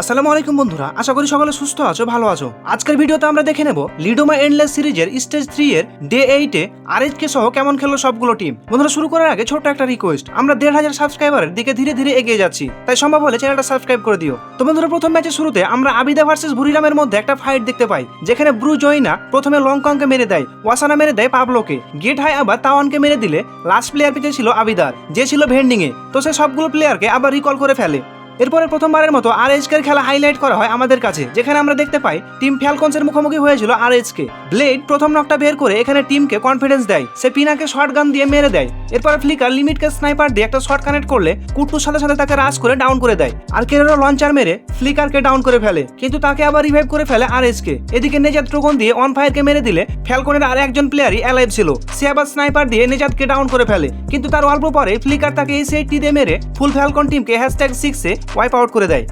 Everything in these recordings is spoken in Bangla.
আসসালামু আলাইকুম বন্ধুরা, আশা করি সকলে সুস্থ আছো, ভালো আছো। আজকের ভিডিওতে আমরা দেখে নেব লিডোমা এন্ডলেস সিরিজের স্টেজ থ্রি এর ডে এইটে আর কে সহ কেমন খেললো সবগুলো টিম বন্ধুরা, শুরু করার আগে ছোট্ট একটা রিকোয়েস্ট আমরা দেড় হাজার সাবস্ক্রাইবারের দিকে ধীরে ধীরে এগিয়ে যাচ্ছি, তাই সম্ভব হলে চ্যানেলটা সাবস্ক্রাইব করে দিও। তো বন্ধুরা, প্রথম ম্যাচের শুরুতে আমরা আবিদা ভার্সেস বুরিরামের মধ্যে একটা ফাইট দেখতে পাই, যেখানে ব্রু জয়না প্রথমে লংকংকে মেরে দেয়, ওয়াসানা মেরে দেয় পাবলোকে। গেট হাই আবার তাওয়ানকে মেরে দিলে লাস্ট প্লেয়ার পিছিয়ে ছিল আবিদার, যে ছিল ভেন্ডিং এ তো সে সবগুলো প্লেয়ারকে আবার রিকল করে ফেলে। এরপরে প্রথমবারের মতো আর এর খেলা হাইলাইট করা হয় আমাদের কাছে, যেখানে আমরা দেখতে পাই টিম ফ্যালকনসের মুখোমুখি হয়েছিল আর কে ব্লেড প্রথম নকটা বের করে এখানে টিমকে কনফিডেন্স দেয়। সে পিনাকে শর্ট গান দিয়ে মেরে দেয়। এরপর ফ্লিকার লিমিটকে স্নাইপার দিয়ে একটা শর্ট কানেক্ট করলে কুট্টুর সাথে সাথে তাকে রাশ করে ডাউন করে দেয়। আর কেরো লঞ্চার মেরে ফ্লিকারকে ডাউন করে ফেলে। কিন্তু তাকে আবার রিভাইভ করে ফেলে আর কে এদিকে নেজাদ ট্রোগন দিয়ে অন ফায়ারকে মেরে দিলে ফ্যালকনের আর একজন প্লেয়ারই অ্যালাইভ ছিল। সে আবার স্নাইপার দিয়ে নেজাদকে ডাউন করে ফেলে। কিন্তু তার অল্প পরে ফ্লিকার তাকে এই সেটটি দিয়ে মেরে ফুল ফ্যালকন টিমকে হ্যাশট্যাগ সিক্সে ওয়াইপ আউট করে দেয়।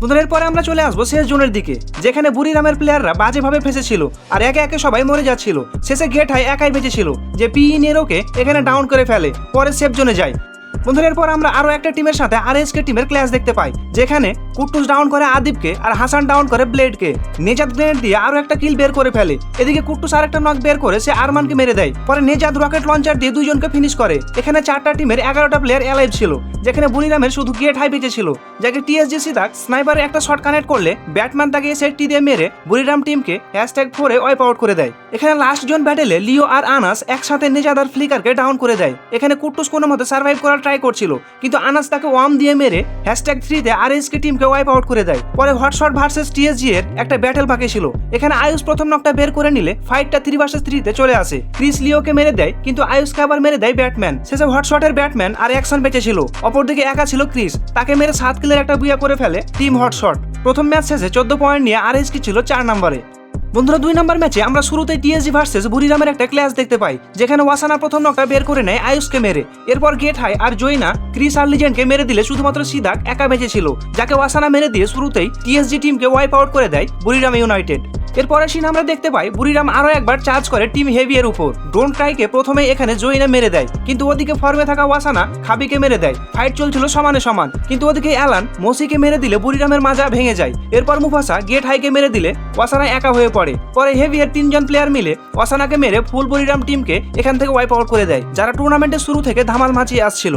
বন্ধুরা এরপরে আমরা চলে আসব শেষ জোনের দিকে, যেখানে বুড়িরামের প্লেয়াররা বাজেভাবে ফেসেছিল আর একে একে সবাই মরে যাচ্ছিল। শেষে গেট হাই একাই বেঁচেছিল যে পি নেরোকে এখানে ডাউন করে ফেলে, পরে সেফ জোনে যায়। বন্ধুরা এরপর আমরা আরও একটা টিমের সাথে আর এস কে টিমের ক্লাস দেখতে পাই, যেখানে কুট্টুস ডাউন করে আদিবকে আর হাসান ডাউন করে ব্লেডকে নেজাদ গ্রেনেড দিয়ে আরও একটা কিল বের করে ফেলে, এদিকে কুট্টুস আর একটা নক বের করে সে আরমানকে মেরে দেয়, পরে নেজাদ রকেট লঞ্চার দিয়ে দুইজনকে ফিনিশ করে। এখানে চারটা টিমের এগারোটা প্লেয়ার অ্যালাইভ ছিল, যেখানে বুনিরামের শুধু গেট হাই বেঁচে ছিল। যাকে টিএসজি সিদাক স্নাইপারে একটা শট কানেক্ট করলে ব্যাটম্যান তাকে সেটটি দিয়ে মেরে বুড়িরাম টিমকে হ্যাশট্যাগ ফোরে ওয়াইপ আউট করে দেয়। এখানে লাস্ট জন ব্যাটেলে লিও আর আনাস একসাথে নিজাদার ফ্লিকারকে ডাউন করে দেয়। এখানে কুট্টুস কোনো মতে সার্ভাইভ করার ট্রাই করছিল, কিন্তু আনাস তাকে ওয়াম দিয়ে মেরে হ্যাশট্যাগ থ্রিতে আর কে টিমকে ওয়াইপ আউট করে দেয়। পরে হটশট ভার্সেস টিএসজি এর একটা ব্যাটেল বাকি ছিল। এখানে আয়ুষ প্রথম নকটা বের করে নিলে ফাইটটা থ্রি ভার্সেস থ্রিতে চলে আসে। ক্রিস লিওকে মেরে দেয়, কিন্তু আয়ুষকে আবার মেরে দেয় ব্যাটম্যান শেষে হটশটের ব্যাটম্যান আর অ্যাকশন বেঁচে ছিল। অপরদিকে একা ছিল ক্রিস। তাকে মেরে সাত কিলের একটা বুয়া করে ফেলে টিম হটশট প্রথম ম্যাচ শেষে চোদ্দ পয়েন্ট নিয়ে আর কি ছিল চার নম্বরে। বন্ধুরা, দুই নম্বর ম্যাচে আমরা শুরুতে টিএসজি ভার্সেস বুড়িরামের একটা ক্লাস দেখতে পাই, যেখানে ওয়াসানা প্রথম নকটা বের করে নেয় আয়ুষকে মেরে। এরপর গেট হাই আর জয়না, ক্রিস আর লিজেন্ডকে মেরে দিলে শুধুমাত্র সিদাক একা বেঁচে ছিল, যাকে ওয়াসানা মেরে দিয়ে শুরুতেই টিএসজি টিমকে ওয়াইপ আউট করে দেয় বুড়িরাম ইউনাইটেড। এরপরে সিন আমরা দেখতে পাই বুড়িরাম আরও একবার চার্জ করে টিম হেভি এর উপর। ডোন্ট ট্রাইকে প্রথমে এখানে জয়না মেরে দেয়, কিন্তু ওদিকে ফর্মে থাকা ওয়াসানা খাবিকে মেরে দেয়। ফাইট চলছিল সমানে সমান, কিন্তু ওদিকে অ্যালান মসিকে মেরে দিলে বুড়িরামের মাজা ভেঙে যায়। এরপর মুফাসা গেট হাইকে মেরে দিলে ওয়াসানা একা হয়ে পড়ে। পরে হেভি এর তিনজন প্লেয়ার মিলে ওয়াসানাকে মেরে ফুল বুড়িরাম টিমকে এখান থেকে ওয়াইপ আউট করে দেয়, যারা টুর্নামেন্টের শুরু থেকে ধামাল মাছিয়ে আসছিল।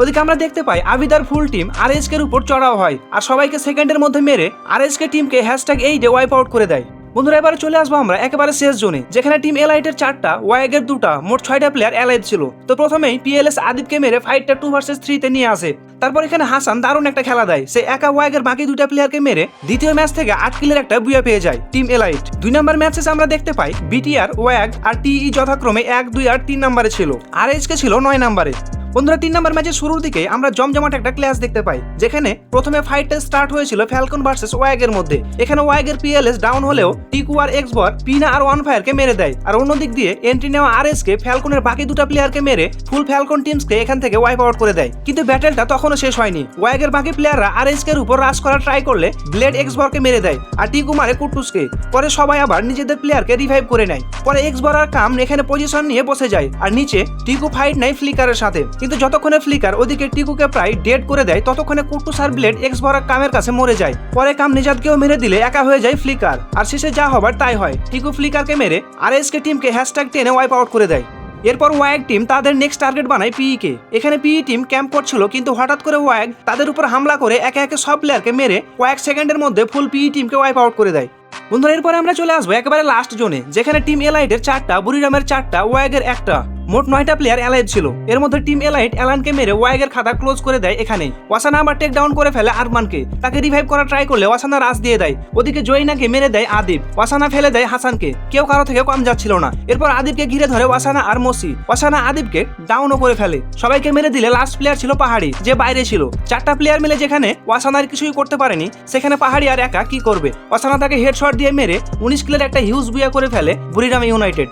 ওদিকে আমরা দেখতে পাই আবিদার ফুল টিম আর এর উপর চড়াও হয়, আর সবাইকে সেকেন্ডের মধ্যে মেরে আর কে টিমকে হ্যাশট্যাগ এইটে ওয়াইপ আউট করে দেয়। বন্ধুরা, এবারে চলে আসব আমরা একেবারে শেষ জোনে, যেখানে টিম এলাইটের চারটা ওয়াগের দুটা, মোট ছয়টা প্লেয়ার এলাইট ছিল। তো প্রথমেই পিএলএস আদিবকে মেরে ফাইটটা টু ভার্সেস থ্রিতে নিয়ে আসে। তারপর এখানে হাসান দারুণ একটা খেলা দেয়। সে একা ওয়াগের বাকি দুটা প্লেয়ারকে মেরে দ্বিতীয় ম্যাচ থেকে আট কিলের একটা বুয়া পেয়ে যায় টিম এলাইট দুই নম্বর ম্যাচে আমরা দেখতে পাই বিটিআর ওয়াগ আর টিই যথাক্রমে এক, দুই আর তিন নম্বরে ছিল। আর এইচকে ছিল নয় নম্বরে বন্ধুরা, তিন নম্বর ম্যাচের শুরুর দিকে আমরা জমজমাট একটা ক্লাস দেখতে পাই, যেখানে প্রথমে ফাইটটা স্টার্ট হয়েছিল ফ্যালকন ভার্সেস ওয়াগের মধ্যে। এখানে ওয়াগের পিএলএস ডাউন হলেও টিকু আর এক্স এক্সবর পিনা আর ওয়ান ফায়ারকে মেরে দেয়, আর অন্যদিক দিয়ে এন্ট্রি নেওয়া আর কে ফ্যালকনের বাকি দুটা প্লেয়ারকে মেরে ফুল ফ্যালকন টিমসকে এখান থেকে ওয়াইপ আউট করে দেয়। কিন্তু ব্যাটেলটা তখনও শেষ হয়নি। ওয়াগের বাকি প্লেয়াররা আর এর উপর রাশ করার ট্রাই করলে ব্লেড এক্স এক্সবরকে মেরে দেয়, আর টিকু মারে কুটুসকে পরে সবাই আবার নিজেদের প্লেয়ারকে রিভাইভ করে নেয়। পরে এক্সবর আর কাম এখানে পজিশন নিয়ে বসে যায়, আর নিচে টিকু ফাইট নেয় ফ্লিকারের সাথে। কিন্তু যতক্ষণে ফ্লিকার ওদিকে টিকুকে প্রায় ডেড করে দেয়, ততক্ষণে কুটুস আর ব্লেড এক্স বরাক কামের কাছে মরে যায়। পরে কাম নিজাদকেও মেরে দিলে একা হয়ে যায় ফ্লিকার আর শেষে যা হবার তাই হয়। টিকু ফ্লিকারকে মেরে আর এসকে টিমকে হ্যাশট্যাগ টেনে ওয়াইপ আউট করে দেয়। এরপর ওয়াগ টিম তাদের নেক্সট টার্গেট বানায় পিই কে। এখানে পিই টিম ক্যাম্প করছিল, কিন্তু হঠাৎ করে ওয়াগ তাদের উপর হামলা করে একে একে সব প্লেয়ারকে মেরে কয়েক সেকেন্ডের মধ্যে ফুল পিই টিমকে ওয়াইপ আউট করে দেয়। বন্ধুরা, এরপরে আমরা চলে আসব একেবারে লাস্ট জোনে যেখানে টিম এলাইটের চারটা বুড়িরামের চারটা ওয়াগের একটা। মোট নয়টা প্লেয়ার অ্যালাইভ ছিল। এর মধ্যে টিম এলাইট অ্যালানকে মেরে ওয়াইগের খাতা ক্লোজ করে দেয় এখানেই। ওয়াসানা আবার টেক ডাউন করে ফেলে আরমানকে। তাকে রিভাইভ করার ট্রাই করলে ওয়াসানা রাস দিয়ে দেয়। ওদিকে জয়নাকে মেরে দেয় আদিব। ওয়াসানা ফেলে দেয় হাসানকে। কেউ কারও থেকে কম যাচ্ছিল না। এরপর আদিবকে ঘিরে ধরে ওয়াসানা আর মসি। ওয়াসানা আদিবকে ডাউনও করে ফেলে। সবাইকে মেরে দিলে লাস্ট প্লেয়ার ছিল পাহাড়ি, যে বাইরে ছিল। চারটা প্লেয়ার মিলে যেখানে ওয়াসানার কিছুই করতে পারেনি, সেখানে পাহাড়ি আর একা কি করবে? ওয়াসানা তাকে হেডশট দিয়ে মেরে উনিশ কিলের একটা হিউজ বুয়া করে ফেলে বুড়িরাম ইউনাইটেড।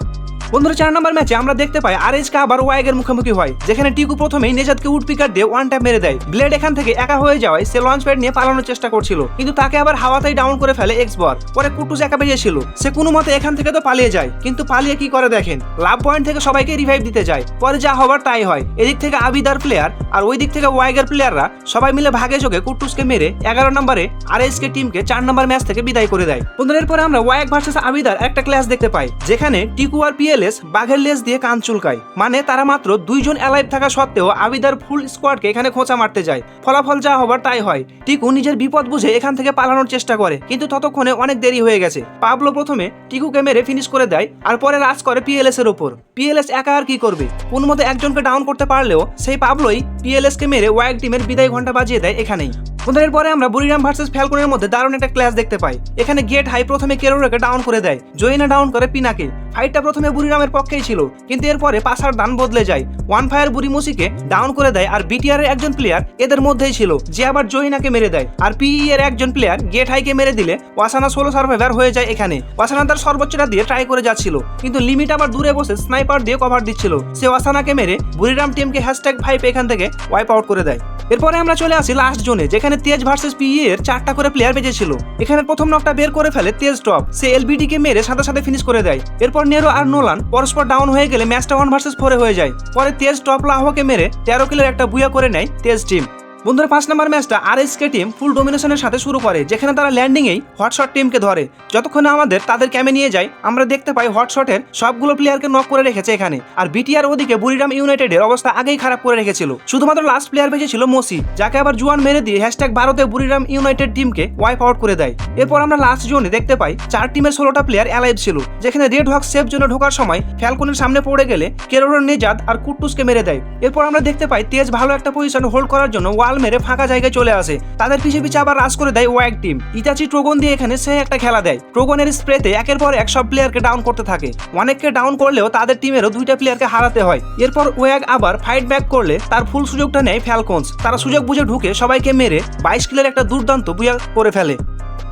বন্ধুরা, চার নম্বর ম্যাচে আমরা দেখতে পাই আর এইচকে আবার ওয়াইগের মুখোমুখি হয়, যেখানে টিকু প্রথমেই নেজাদকে উড পিকার দিয়ে ওয়ান ট্যাপ মেরে দেয়। ব্লেড এখান থেকে একা হয়ে যাওয়ায় সে লঞ্চ প্যাড নিয়ে পালানোর চেষ্টা করছিল, কিন্তু তাকে আবার হাওয়াতেই ডাউন করে ফেলে এক্স বর পরে কুটুস একা বেরিয়েছিল সে কোনো মতে এখান থেকে তো পালিয়ে যায়, কিন্তু পালিয়ে কি করে দেখেন? লাভ পয়েন্ট থেকে সবাইকে রিভাইভ দিতে যায়, পরে যা হবার তাই হয়। এদিক থেকে আবিদার প্লেয়ার আর ওই দিক থেকে ওয়াইগের প্লেয়াররা সবাই মিলে ভাগে যোগে কুটুসকে মেরে এগারো নম্বরে আর এসকে টিমকে চার নম্বর ম্যাচ থেকে বিদায় করে দেয়। বন্ধুরা, এরপরে আমরা ওয়াইগ ভার্সেস আবিদার একটা ক্লাস দেখতে পাই, যেখানে টিকু আর পিএলএস বাঘের লেস দিয়ে কান চুলকায়। মানে তারা মাত্র দুইজন অ্যালাইভ থাকা সত্ত্বেও আবিদার ফুল স্কোয়াডকে এখানে খোঁচা মারতে যায়। ফলাফল যা হবার তাই হয়। টিকু নিজের বিপদ বুঝে এখান থেকে পালানোর চেষ্টা করে, কিন্তু ততক্ষণে অনেক দেরি হয়ে গেছে। পাবলো প্রথমে টিকুকে মেরে ফিনিশ করে দেয়, আর পরে রাজ করে পিএলএস এর উপর। পিএলএস একা আর কি করবে? কোন মতে একজনকে ডাউন করতে পারলেও সেই পাবলোই পিএলএস কে মেরে ওয়াইগ টিমের বিদায় ঘণ্টা বাজিয়ে দেয় এখানেই। বন্ধুদের পরে আমরা বুড়িরাম ভার্সেস ফ্যালকনের মধ্যে দারুণ একটা ক্লাস দেখতে পাই। এখানে গেট হাই প্রথমে কেরোরাকে ডাউন করে দেয় জয়িনা ডাউন করে পিনাকে ফাইটটা প্রথমে বুড়িরামের পক্ষেই ছিল, কিন্তু এরপরে পাশার দান বদলে যায়। ওয়ান ফায়ার বুড়ি মুসিকে ডাউন করে দেয় আর বিটিআর এর একজন প্লেয়ার এদের মধ্যেই ছিল, যে আবার জহিনাকে মেরে দেয়। আর পিই এর একজন প্লেয়ার গেট হাইকে মেরে দিলে ওয়াসানা সোলো সার্ভাইভার হয়ে যায় এখানে। ওয়াসানা তার সর্বোচ্চটা দিয়ে ট্রাই করে যাচ্ছিল, কিন্তু লিমিট আবার দূরে বসে স্নাইপার দিয়ে কভার দিচ্ছিল। সে ওয়াসানাকে মেরে বুড়িরাম টিমকে হ্যাশট্যাগ ফাইভ এখান থেকে ওয়াইপ আউট করে দেয়। এরপরে আমরা চলে আসি লাস্ট জোনে যেখানে তেজ ভার্সেস পিই এর চারটা করে প্লেয়ার বেঁচেছিল। এখানে প্রথম নকটা বের করে ফেলে তেজ টপ সে এলবিডি কে মেরে সাথে সাথে ফিনিশ করে দেয়। এরপর নেরো আর নোলান পরস্পর ডাউন হয়ে গেলে ম্যাচটা ওয়ান ভার্সেস ফোরে হয়ে যায়। পরে তেজ টপ লাহোকে মেরে তেরো কিলের একটা বুয়া করে নেয় তেজ টিম বন্ধুরা, পাঁচ নম্বর ম্যাচটা আর এসকে টিম ফুল ডোমিনেশনের সাথে শুরু করে, যেখানে তারা ল্যান্ডিংয়েই হটশট টিমকে ধরে। যতক্ষণে আমাদের তাদের ক্যামে নিয়ে যায়, আমরা দেখতে পাই হটশটের সবগুলো প্লেয়ারকে নক করে রেখেছে এখানে। আর বিটিআর ওদিকে বুড়িরাম ইউনাইটেডের অবস্থা আগেই খারাপ করে রেখেছিল। শুধুমাত্র লাস্ট প্লেয়ার বেঁচে ছিল মোসি যাকে আবার জুয়ান মেরে দিয়ে হ্যাশট্যাগ ভারতে বুড়িরাম ইউনাইটেড টিমকে ওয়াইপ আউট করে দেয়। এরপর আমরা লাস্ট জোনে দেখতে পাই চার টিমের ষোলোটা প্লেয়ার অ্যালাইভ ছিল, যেখানে রেড হক সেফ জোনে ঢোকার সময় ফ্যালকনের সামনে পড়ে গেলে কেরোর নেজাদ আর কুট্টুসকে মেরে দেয়। এরপর আমরা দেখতে পাই তেজ ভালো একটা পজিশন হোল্ড করার জন্য ওয়াল মেরে ফাঁকা জায়গায় চলে আসে। তাদের পিছে পিছে আবার রাস করে দেয় ওয়াইক টিম। ইতাচি ট্রোগন দিয়ে এখানে সে একটা খেলা দেয়। ট্রোগনের স্প্রেতে একের পর এক সব প্লেয়ারকে ডাউন করতে থাকে। অনেককে ডাউন করলেও তাদের টিমেরও দুইটা প্লেয়ারকে হারাতে হয়। এরপর ওয়াগ আবার ফাইট ব্যাক করলে তার ফুল সুযোগটা নেয় ফ্যালকনস তারা সুযোগ বুঝে ঢুকে সবাইকে মেরে বাইশ কিলের একটা দুর্দান্ত বুয়া করে ফেলে।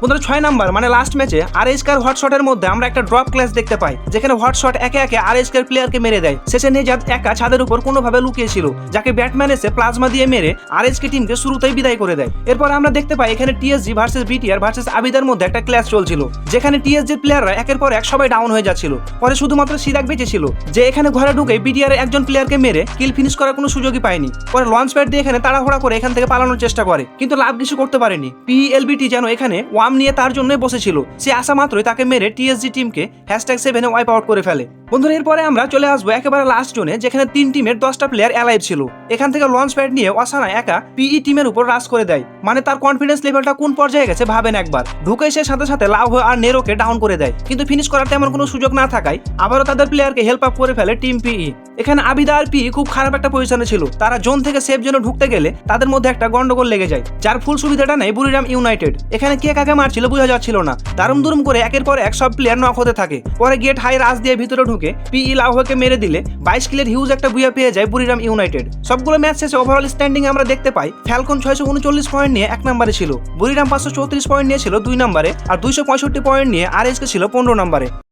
বন্ধুরা, ছয় নাম্বার মানে লাস্ট ম্যাচে আর এইচকার হটশটের মধ্যে আমরা একটা ড্রপ ক্লাস দেখতে পাই, যেখানে হটশট একে একে আর এইচকার প্লেয়ারকে মেরে দেয়। শেষে নেজাদ একা ছাদের উপর কোনোভাবে লুকিয়েছিল, যাকে ব্যাটম্যান এসে প্লাজমা দিয়ে মেরে আর এইচকে টিমকে শুরুতেই বিদায় করে দেয়। এরপর আমরা দেখতে পাই, এখানে টিএসজি ভার্সেস বিটিআর ভার্সেস আবিদার মধ্যে একটা ক্লাস চলছিল, যেখানে টিএসজির প্লেয়াররা একের পর এক সবাই ডাউন হয়ে যাচ্ছিল। পরে শুধুমাত্র সিরাক বেঁচে ছিল যে এখানে ঘরে ঢুকে বিটিআর একজন প্লেয়ারকে মেরে কিল ফিনিশ করার কোনো সুযোগই পায়নি। পরে লঞ্চ প্যাড দিয়ে এখানে তাড়াহুড়া করে এখান থেকে পালানোর চেষ্টা করে, কিন্তু লাভ কিছু করতে পারেনি। পিএলবিটি যেন এখানে ওয়াম নিয়ে তার জন্যই বসেছিল। সে আসা মাত্রই তাকে মেরে টিএসজি টিমকে হ্যাশট্যাগ সেভেনে ওয়াইপ আউট করে ফেলে। বন্ধুরা, এরপরে আমরা চলে আসব একেবারে লাস্ট জোনে যেখানে তিন টিমের দশটা প্লেয়ার অ্যালাইভ ছিল। এখান থেকে লঞ্চ প্যাড নিয়ে অসানা একা পিই টিমের উপর রাজ করে দেয়। মানে তার কনফিডেন্স লেভেলটা কোন পর্যায়ে গেছে ভাবেন একবার। ঢুকে সে সাথে সাথে লাভ আর নেরোকে ডাউন করে দেয়। কিন্তু ফিনিশ করার তেমন কোনো সুযোগ না থাকায় আবারও তাদের প্লেয়ারকে হেল্প আপ করে ফেলে টিম পিই এখানে আবিদা আর পি খুব খারাপ একটা পজিশনে ছিল। তারা জোন থেকে সেফ জোনে ঢুকতে গেলে তাদের মধ্যে একটা গন্ডগোল লেগে যায়, যার ফুল সুবিধাটা নেই বুড়িরাম ইউনাইটেড এখানে কে কাকে মারছিল বোঝা যাচ্ছিল না। দারুম দুরুম করে একের পর এক সব প্লেয়ার নক হতে থাকে। পরে গেট হাই রাজ দিয়ে ভিতরে ঢুকে পিই লাউহকে মেরে দিলে বাইশ কিলের হিউজ একটা বুয়া পেয়ে যায় বুড়িরাম ইউনাইটেড। সবগুলো ম্যাচ শেষে ওভারঅল স্ট্যান্ডিং আমরা দেখতে পাই ফ্যালকন ছয়শো উনচল্লিশ পয়েন্ট নিয়ে এক নম্বরে ছিল, বুড়িরাম পাঁচশো চৌত্রিশ পয়েন্ট নিয়ে ছিল দুই নম্বরে, আর দুইশো পঁয়ষট্টি পয়েন্ট নিয়ে আর ছিল পনেরো নম্বরে।